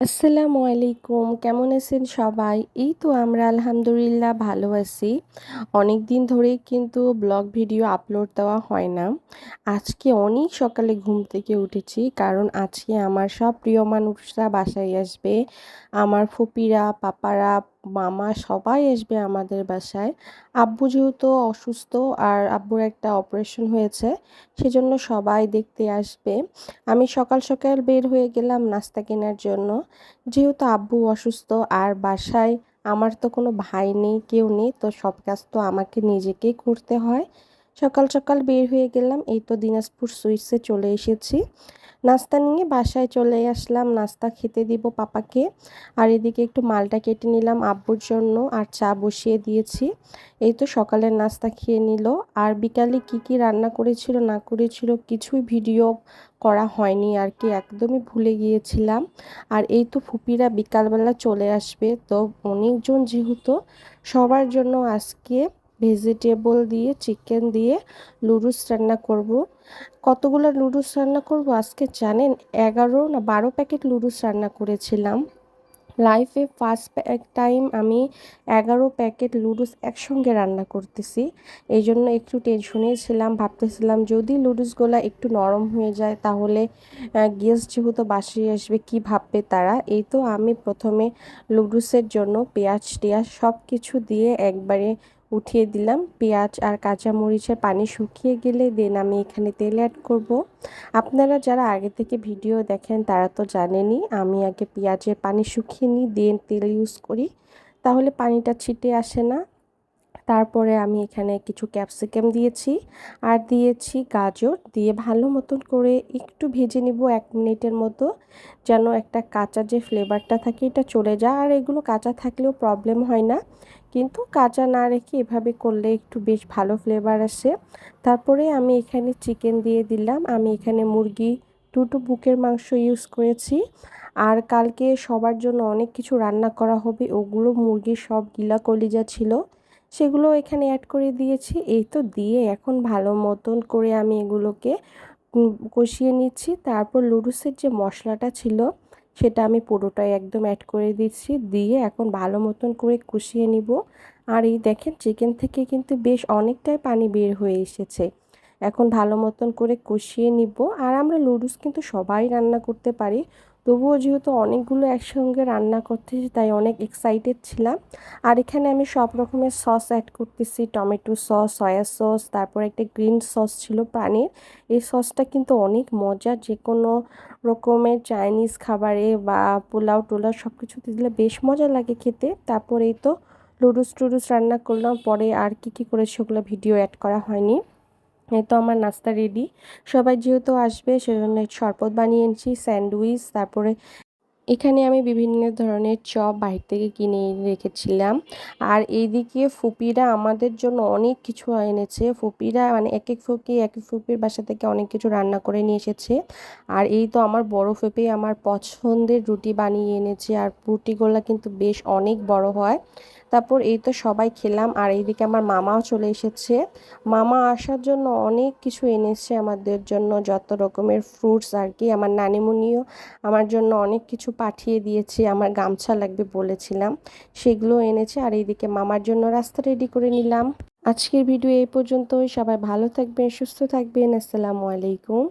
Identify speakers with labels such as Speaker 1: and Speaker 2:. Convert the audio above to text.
Speaker 1: আসসালামু আলাইকুম, কেমন আছেন সবাই? এই তো আমরা আলহামদুলিল্লাহ ভালো আছি। অনেক দিন ধরে কিন্তু ব্লগ ভিডিও আপলোড দেওয়া হয় না। আজকে অনেক সকালে ঘুম থেকে উঠেছি কারণ আজকে আমার সব প্রিয় মানুষরা বাসায় আসবে। আমার ফুপিরা, পাপারা মামা সবাই আসবে আমাদের বাসায়। আব্বু যেহেতু অসুস্থ আর আব্বুর একটা অপারেশন হয়েছে, সেজন্য সবাই দেখতে আসবে। আমি সকাল সকাল বের হয়ে গেলাম নাস্তা কেনার জন্য। যেহেতু আব্বু অসুস্থ আর বাসায় আমার তো কোনো ভাই নেই, কেউ নেই, তো সব কাজ তো আমাকে নিজেকেই করতে হয়। সকাল সকাল বের হয়ে গেলাম, এই তো দিনাজপুর সুইটসে চলে এসেছি। নাস্তা নিয়ে বাসায় চলে আসলাম, নাস্তা খেতে দিব পাপাকে। আর এদিকে একটু মালটা কেটে নিলাম আব্বুর জন্য আর চা বসিয়ে দিয়েছি। এই তো সকালের নাস্তা খেয়ে নিল। আর বিকালে কি কি রান্না করেছিল, না করেছিল কিছুই ভিডিও করা হয়নি আর কি, একদমই ভুলে গিয়েছিলাম। আর এই তো ফুপিরা বিকালবেলা চলে আসবে, তো অনেকজন যেহেতু, সবার জন্য আজকে ভেজিটেবল দিয়ে, চিকেন দিয়ে লুডুস রান্না করব। কতগুলো লুডুস রান্না করব আজকে জানেন? এগারো না বারো প্যাকেট লুডুস রান্না করেছিলাম। লাইফে ফার্স্ট টাইম আমি এগারো প্যাকেট লুডুস একসঙ্গে রান্না করতেছি। এই জন্য একটু টেনশনে ছিলাম, ভাবতেছিলাম যদি লুডুসগুলো একটু নরম হয়ে যায় তাহলে গেস্ট যেহেতু বাসিয়ে আসবে কি ভাববে তারা? এই তো আমি প্রথমে লুডুসের জন্য পেঁয়াজ টেয়াজ সব কিছু দিয়ে একবারে উঠিয়ে দিলাম। পেঁয়াজ আর কাঁচা মরিচের পানি শুকিয়ে গেলে দেন আমি এখানে তেল অ্যাড করব। আপনারা যারা আগে থেকে ভিডিও দেখেন তারা তো জানেনই, আমি আগে পেঁয়াজের পানি শুকিয়ে নিই, দেন তেল ইউজ করি। তাহলে পানিটা ছিটে আসে না। তারপরে আমি এখানে কিছু ক্যাপসিকাম দিয়েছি। আর দিয়েছি গাজর। দিয়ে ভালো মতন করে একটু ভেজে নিব এক মিনিটের মতো, যেন একটা কাঁচা যে ফ্লেভারটা থাকে এটা চলে যায়। আর এগুলো কাঁচা থাকলেও প্রবলেম হয় না। কিন্তু কাঁচা না রেখে এভাবে করলে একটু বেশ ভালো ফ্লেভার আসে। তারপরে আমি এখানে চিকেন দিয়ে দিলাম। আমি এখানে মুরগি দুটো বুকের মাংস ইউজ করেছি। আর কালকে সবার জন্য অনেক কিছু রান্না করা হবে। ওগুলো মুরগির সব গিলা কলিজা ছিল। সেগুলো এখানে অ্যাড করে দিয়েছি। এই তো দিয়ে এখন ভালো মতন করে আমি এগুলোকে কষিয়ে নিচ্ছি। তারপর লুডুসের যে মশলাটা ছিল সেটা আমি পুরোটাই একদম অ্যাড করে দিচ্ছি। দিয়ে এখন ভালো মতন করে কষিয়ে নিব। আর এই দেখেন চিকেন থেকে কিন্তু বেশ অনেকটাই পানি বের হয়ে এসেছে। এখন ভালো মতন করে কষিয়ে নিব। আর আমরা লুডুস কিন্তু সবাই রান্না করতে পারি। তবুও যেহেতু অনেকগুলো একসঙ্গে রান্না করতেছি, তাই অনেক এক্সাইটেড ছিলাম। আর এখানে আমি সব রকমের সস অ্যাড করতেছি, টমেটো সস সয়া সস তারপর একটা গ্রিন সস ছিল প্রাণীর এই সসটা কিন্তু অনেক মজা যে কোনো রকমের চাইনিজ খাবারে বা পোলাও টোলাও সব কিছুতে দিলে বেশ মজা লাগে খেতে। তারপর এই তো লুডুস টুডুস রান্না করলাম, পরে আর কি কি করে ওগুলো ভিডিও অ্যাড করা হয়নি। এই তো আমার নাস্তা রেডি সবাই যেহেতু আসবে, সেজন্য শরবত বানিয়ে এনেছি, স্যান্ডউইচ, তারপরে এখানে আমি বিভিন্ন ধরনের চপ বাহির থেকে কিনে রেখেছিলাম। আর এইদিকে ফুপিরা আমাদের জন্য অনেক কিছু এনেছে। ফুপিরা মানে এক এক ফুপি, এক এক ফুপির বাসা থেকে অনেক কিছু রান্না করে নিয়ে এসেছে। আর এই তো আমার বড় ফুপি আমার পছন্দের রুটি বানিয়ে এনেছে। আর রুটিগুলো কিন্তু বেশ অনেক বড় হয়। তারপর এই তো সবাই খেলাম, আর এইদিকে আমার মামাও চলে এসেছে। মামা আসার জন্য অনেক কিছু এনেছে আমাদের জন্য, যত রকমের ফ্রুটস আর কি। আমার নানিমুনিও আমার জন্য অনেক কিছু পাঠিয়ে দিয়েছে, আমার গামছা লাগবে বলেছিলাম, সেগুলো এনেছে। আর এইদিকে মামার জন্য রাস্তা রেডি করে নিলাম। আজকের ভিডিও এই পর্যন্তই। সবাই ভালো থাকবেন, সুস্থ থাকবেন। আসসালামু আলাইকুম।